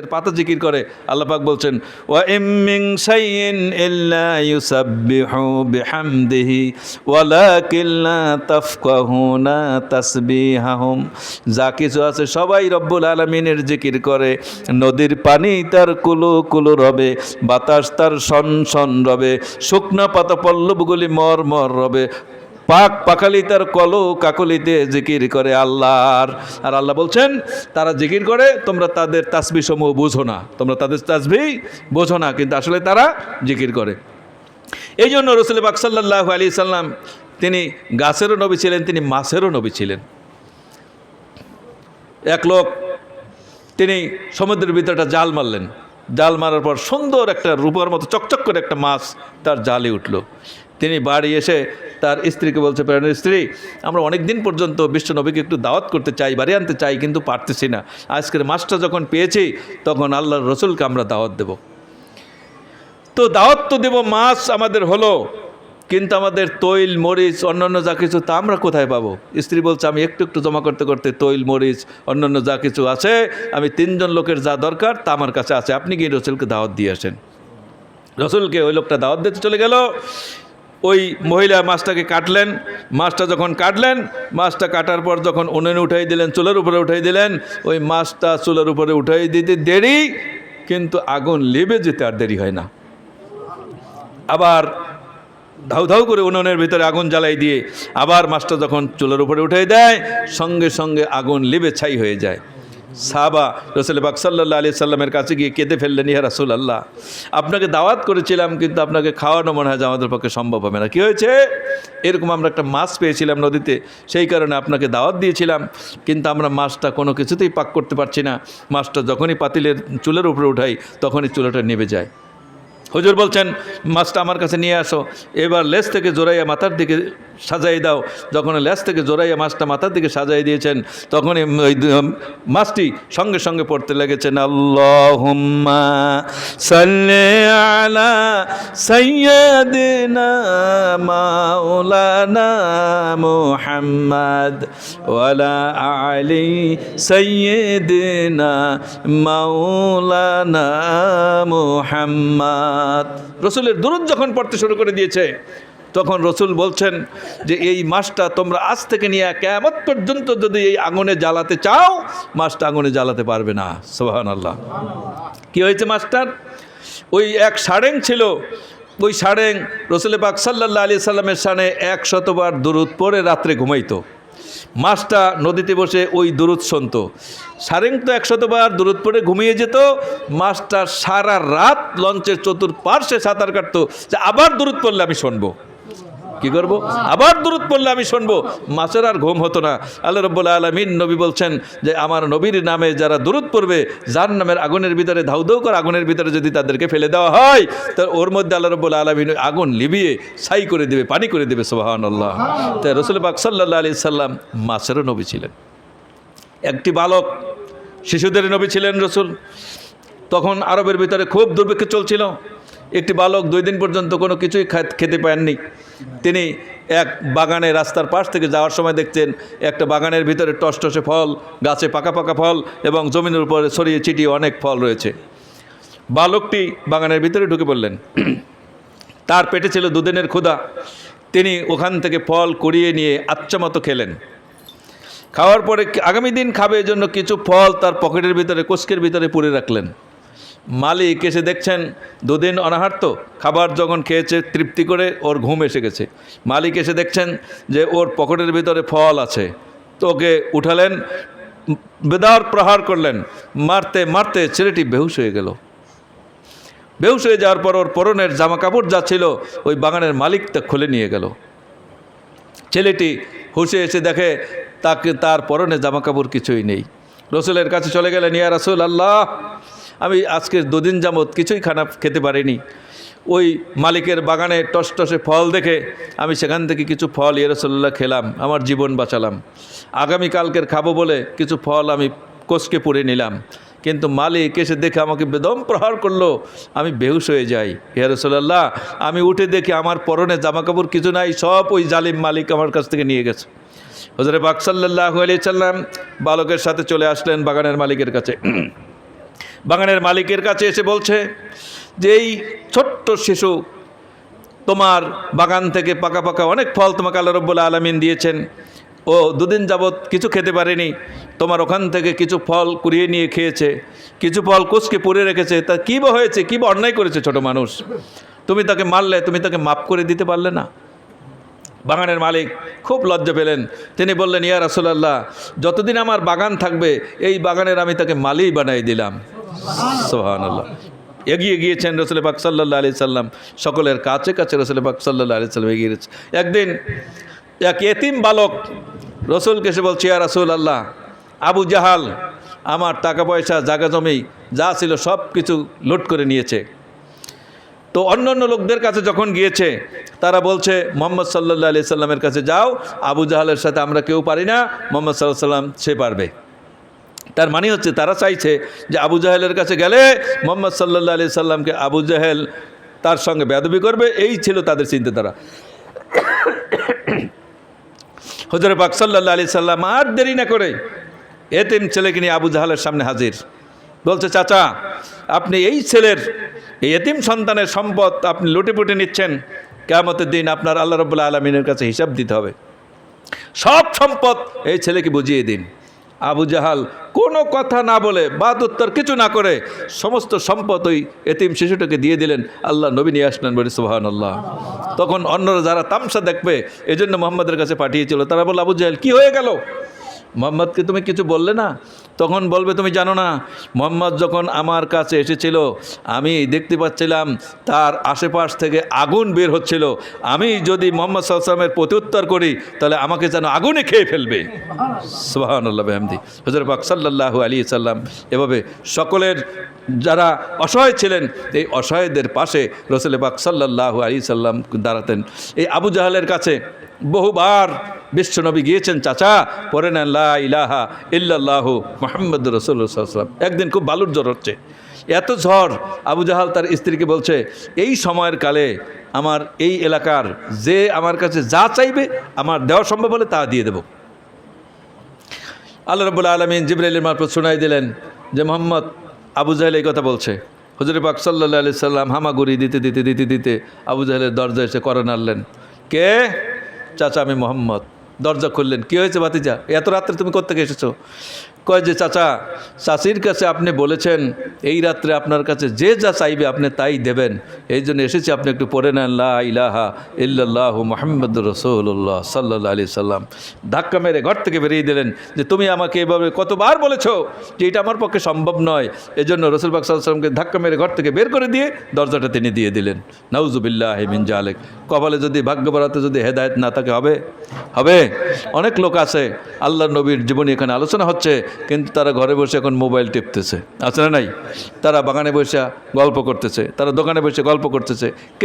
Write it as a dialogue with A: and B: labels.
A: এর পাতা জিকির করে, আল্লাহ পাক বলছেন, ওয়া ইমিং শাইইন ইল্লা ইউসাব্বিহু বিহামদিহি, ওয়ালাকিন লা তাফকাহুনা তাসবিহাহুম। যা কিছু আছে সবাই রব্বুল আলামিনের জিকির করে, নদীর পানি তার কুলু কুলু রবে, বাতাস তার সন সন রবে, শুকনা পাতা পল্লবগুলি মর মর রবে পাক পাখালি তার কলো কাকলিতে জিকির করে আল্লাহর। আর আল্লাহ বলছেন, তারা জিকির করে, তোমরা তাদের তাসবি সমূহ বোঝো না। তোমরা তাদের তাসবি বোঝো না, কিন্তু আসলে তারা জিকির করে। এই জন্য রসুল বাক সাল্লাহ আলী সাল্লাম, তিনি গাছেরও নবী ছিলেন, তিনি মাছেরও নবী ছিলেন। এক লোক, তিনি সমুদ্রের ভিতরে একটা জাল মারলেন। জাল মারার পর সুন্দর একটা রূপার মতো চকচক করে একটা মাছ তার জালে উঠল। তিনি বাড়ি এসে তার স্ত্রীকে বলছে প্রাণের স্ত্রী, আমরা অনেক দিন পর্যন্ত বিশ্ব নবীকে একটু দাওয়াত করতে চাই, বাড়ি আনতে চাই, কিন্তু পারতেছি না। আজকের মাছটা যখন পেয়েছি, তখন আল্লাহর রসুলকে আমরা দাওয়াত দেব। তো দাওয়াত তো দেব মাছ আমাদের হলো, কিন্তু আমাদের তৈল, মরিচ, অন্যান্য যা কিছু, তা আমরা কোথায় পাবো? স্ত্রী বলছে, আমি একটু একটু জমা করতে করতে তৈল, মরিচ, অন্যান্য যা কিছু আছে, আমি তিনজন লোকের যা দরকার, তা আমার কাছে আছে। আপনি গিয়ে রসুলকে দাওয়াত দিয়ে আসেন। রসুলকে ওই লোকটা দাওয়াত দিতে চলে গেল। ওই মহিলা মাছটাকে কাটলেন, মাছটা যখন কাটলেন, মাছটা কাটার পর যখন উনুনে উঠাই দিলেন, চুলের উপরে উঠাই দিলেন, ওই মাছটা চুলের উপরে উঠাই দিতে দেরি, কিন্তু আগুন লিবে যেতে আর দেরি হয় না। আবার ধাউ ধাউ করে উনুনের ভিতরে আগুন জ্বালাই দিয়ে আবার মাছটা যখন চুলের উপরে উঠে দেয়, সঙ্গে সঙ্গে আগুন লিবে ছাই হয়ে যায়। সাহাবা রসুল পাক সাল্লাহ আলি সাল্লামের কাছে গিয়ে কেঁদে ফেললেন ইহা রাসুল আল্লাহ আপনাকে দাওয়াত করেছিলাম কিন্তু আপনাকে খাওয়ানো মনে হয় যে আমাদের পক্ষে সম্ভব হবে না। কী হয়েছে? এরকম আমরা একটা মাছ পেয়েছিলাম নদীতে, সেই কারণে আপনাকে দাওয়াত দিয়েছিলাম, কিন্তু আমরা মাছটা কোনো কিছুতেই পাক করতে পারছি না। মাছটা যখনই পাতিলের চুলের উপরে উঠাই, তখনই চুলাটা নেবে যায়। হুজুর বলছেন, মাছটা আমার কাছে নিয়ে আসো। এবার লেস থেকে জোরাইয়া মাথার দিকে সাজাই দাও। যখন লেস থেকে জোরাইয়া মাছটা মাথার দিকে সাজাই দিয়েছেন, তখনই ওই মাছটি সঙ্গে সঙ্গে পড়তে লেগেছেন। আল্লাহুম্মা সাল্লি আলা সাইয়্যিদিনা মাওলানা মুহাম্মদ ওয়ালা আলি সাইয়্যিদিনা মাওলানা মুহাম্মদ। রসুলের দুরুদ যখন পড়তে শুরু করে দিয়েছে, তখন রসুল বলছেন যে, এই মাছটা তোমরা আজ থেকে নিয়ে কেমত পর্যন্ত যদি এই আগুনে জ্বালাতে চাও, মাছটা আগুনে জ্বালাতে পারবে না। সোহান আল্লাহ কী হয়েছে মাছটার? ওই এক সাড়েং ছিল। ওই সাড়েং রসুল পাক সাল্লাহ আলি সাল্লামের সানে এক শতবার দূরত পরে রাত্রে ঘুমাইতো। মাছটা নদীতে বসে ওই দূরত শুনত। সারেং তো একশতবার দূরত পড়ে ঘুমিয়ে যেত। মাছটা সারা রাত লঞ্চের চতুর্পার্শ্বে সাঁতার কাটতো। যে আবার দূরত পড়লে আমি শুনব। কি করব? আবার দূরত পড়লে আমি শুনব। মাছের আর ঘুম হতো না। আল্লাহ রব্বুল আলমিন নবী বলছেন যে, আমার নবীর নামে যারা দূরত পড়বে যার নামের আগুনের ভিতরে, ধাউ ধাউ করে আগুনের ভিতরে যদি তাদেরকে ফেলে দেওয়া হয়, তো ওর মধ্যে আল্লাহ রব্বুল আলমিন আগুন লিবিয়ে ছাই করে দেবে, পানি করে দেবে সোহান আল্লাহ তাই রসুল পাক সাল্লাহ আলি সাল্লাম মাছেরও নবী ছিলেন। একটি বালক, শিশুদের নবী ছিলেন রসুল। তখন আরবের ভিতরে খুব দুর্ভিক্ষ চলছিল। একটি বালক দুই দিন পর্যন্ত কোনো কিছুই খেতে পাননি তিনি এক বাগানে রাস্তার পাশ থেকে যাওয়ার সময় দেখছেন একটা বাগানের ভিতরে টসটসে ফল, গাছে পাকা পাকা ফল এবং জমিনের উপরে ছড়িয়ে ছিটিয়ে অনেক ফল রয়েছে। বালকটি বাগানের ভিতরে ঢুকে পড়লেন। তার পেটে ছিল দুদিনের ক্ষুধা। তিনি ওখান থেকে ফল কুড়িয়ে নিয়ে আচ্ছা মতো খেলেন। খাওয়ার পরে আগামী দিন খাবে জন্য কিছু ফল তার পকেটের ভিতরে কোষ্কের ভিতরে পুরে রাখলেন। মালিক এসে দেখছেন, দুদিন অনাহার তো, খাবার যখন খেয়েছে, তৃপ্তি করে ওর ঘুম এসে গেছে। মালিক এসে দেখছেন যে ওর পকেটের ভিতরে ফল আছে। তো ওকে উঠালেন, বেদার প্রহার করলেন, মারতে মারতে ছেলেটি বেহুশ হয়ে গেল। বেহুশ হয়ে যাওয়ার পর ওর পরনের জামা কাপড় যা ছিল, ওই বাগানের মালিক তা খুলে নিয়ে গেল। ছেলেটি হুশে এসে দেখে, তাকে তার পরনে জামা কাপড় কিছুই নেই। রসুলের কাছে চলে গেলেন, ইয়া রাসুল আল্লাহ আমি আজকে দুদিন যাবৎ কিছুই খানা খেতে পারিনি। ওই মালিকের বাগানে টস টসে ফল দেখে আমি সেখান থেকে কিছু ফল ইয়া রসুল্লাহ খেলাম, আমার জীবন বাঁচালাম। আগামীকালকের খাব বলে কিছু ফল আমি কোষকে পুড়ে নিলাম। কিন্তু মালিক এসে দেখে আমাকে বেদম প্রহার করল, আমি বেহুশ হয়ে যাই। ইয়া রসুল্লাহ আমি উঠে দেখি আমার পরনে জামা কাপড় কিছু নাই, সব ওই জালিম মালিক আমার কাছ থেকে নিয়ে গেছে। হজরে বাকসাল্লাহ আলি সাল্লাম বালকের সাথে চলে আসলেন বাগানের মালিকের কাছে। বাগানের মালিকের কাছে এসে বলছে যে এই ছোট্ট শিশু তোমার বাগান থেকে পাকা পাকা অনেক ফল তোমাকে আল্লাহ রব্বুল আলমিন দিয়েছেন। ও দুদিন যাবৎ কিছু খেতে পারেনি। তোমার ওখান থেকে কিছু ফল কুড়িয়ে নিয়ে খেয়েছে। কিছু ফল কুচকে পুড়ে রেখেছে। তা কী বা হয়েছে? কী বা অন্যায় করেছে ছোট মানুষ? তুমি তাকে মারলে, তুমি তাকে মাফ করে দিতে পারলে না? বাগানের মালিক খুব লজ্জা পেলেন। তিনি বললেন, ইয়া রাসুলাল্লাহ, যতদিন আমার বাগান থাকবে, এই বাগানের আমি তাকে মালি বানাই দিলাম। সোহানাল্লাহ এগিয়ে গিয়েছেন রসুল পাক সাল্লাহ আলি সাল্লাম। সকলের কাছে কাছে রসুল পাক সাল্লাহ আলি সাল্লাম এগিয়ে গেছে একদিন এক এতিম বালক রসুলকে এসে বলছে, ইয়া রাসুল আল্লাহ আবু জাহাল, আমার টাকা পয়সা জাগা জমি, যা ছিল সব কিছু লুট করে নিয়েছে। তো অন্য অন্য লোকদের কাছে যখন গিয়েছে, তারা বলছে, মোহাম্মদ সাল্লাহ আলি সাল্লামের কাছে যাও, আবু জাহালের সাথে আমরা কেউ পারি না, মোহাম্মদ সাল্লাহ সাল্লাম সে পারবে। তার মানে হচ্ছে তারা চাইছে যে আবু জাহেলের কাছে গেলে মোহাম্মদ সাল্লাহ আলি সাল্লামকে আবু জাহেল তার সঙ্গে বেদবি করবে, এই ছিল তাদের চিন্তাধারা হজরে পাক সাল্লাহ আলি সাল্লাম আর দেরি না করে এতিম ছেলেকে নিয়ে আবু জাহালের সামনে হাজির। বলছে, চাচা, আপনি এই ছেলের, এই এতিম সন্তানের সম্পদ আপনি লুটেপুটে নিচ্ছেন কেমতের দিন আপনার আল্লাহ রবুল্লা আলমিনের কাছে হিসাব দিতে হবে। সব সম্পদ এই ছেলেকে বুঝিয়ে দিন। আবু জাহাল কোনো কথা না বলে বাদ উত্তর কিছু না করে সমস্ত সম্পদ ওই এতিম শিশুটাকে দিয়ে দিলেন। আল্লাহ নবী নিয়ে আসলেন বলে সোহান আল্লাহ তখন অন্যরা যারা তামসা দেখবে এই জন্য মোহাম্মদের কাছে পাঠিয়েছিল। তারা বলল, আবু জাহাল, কী হয়ে গেল? মোহাম্মদকে তুমি কিছু বললে না? তখন বলবে, তুমি জানো না, মোহাম্মদ যখন আমার কাছে এসেছিল, আমি দেখতে পাচ্ছিলাম তার আশেপাশ থেকে আগুন বের হচ্ছিল। আমি যদি মোহাম্মদ সাল্লামের প্রত্যুত্তর করি, তাহলে আমাকে যেন আগুনে খেয়ে ফেলবে। সুবাহান্লাহ আহমদি হজর পাক সাল্লাহু আলী সাল্লাম এভাবে সকলের যারা অসহায় ছিলেন, এই অসহায়দের পাশে রসুল পাক সাল্লাহু আলী সাল্লাম দাঁড়াতেন। এই আবু জাহালের কাছে বহুবার বিশ্বনবী গিয়েছেন, চাচা, পরে নেন, লা ইলাহা ইল্লাল্লাহু মোহাম্মদ রসুল্লাহাম একদিন খুব বালুর জ্বর হচ্ছে। এত ঝড়, আবু জাহাল তার স্ত্রীকে বলছে, এই সময়ের কালে আমার এই এলাকার যে আমার কাছে যা চাইবে, আমার দেওয়া সম্ভব হলে তা দিয়ে দেব। আল্লাহ রবুল্লা আলমিন জিব্রাইলের মারফত শোনাই দিলেন যে মোহাম্মদ আবু জাহেল এই কথা বলছে। হুজুর পাক সাল্লাহ আলি সাল্লাম হামাগুড়ি দিতে দিতে দিতে দিতে আবু জাহেলের দরজা এসে করে নাড়লেন। কে? চাচা আমি মোহাম্মদ। দরজা খুললেন। কী হয়েছে ভাতিজা? এত রাত্রে তুমি কোথেকে এসেছ? কয় যে, চাচা চাচির কাছে আপনি বলেছেন, এই রাত্রে আপনার কাছে যে যা চাইবে আপনি তাই দেবেন। এই জন্য এসেছি, আপনি একটু পড়ে নেন, লা ইলাহা ইল্লাল্লাহু মোহাম্মদ রসুল্লাহ সাল্লাহ আলি সাল্লাম। ধাক্কা মেরে ঘর থেকে বেরিয়ে দিলেন যে, তুমি আমাকে এভাবে কতবার বলেছ যে, এটা আমার পক্ষে সম্ভব নয়? এজন্য রসুল বাক সাল্লামকে ধাক্কা মেরে ঘর থেকে বের করে দিয়ে দরজাটা তিনি দিয়ে দিলেন। নাউজুবিল্লাহ মিন জালেক কপালে যদি ভাগ্য বাড়াতে যদি হেদায়ত না থাকে, হবে? হবে? অনেক লোক আছে আল্লাহ নবীর জীবনী এখানে আলোচনা হচ্ছে। কিন্তু তারা ঘরে বসে এখন মোবাইল টিপতেছে। আছে না নাই? তারা বাগানে বসে গল্প করতেছে, তারা দোকানে বসে গল্প করতেছে।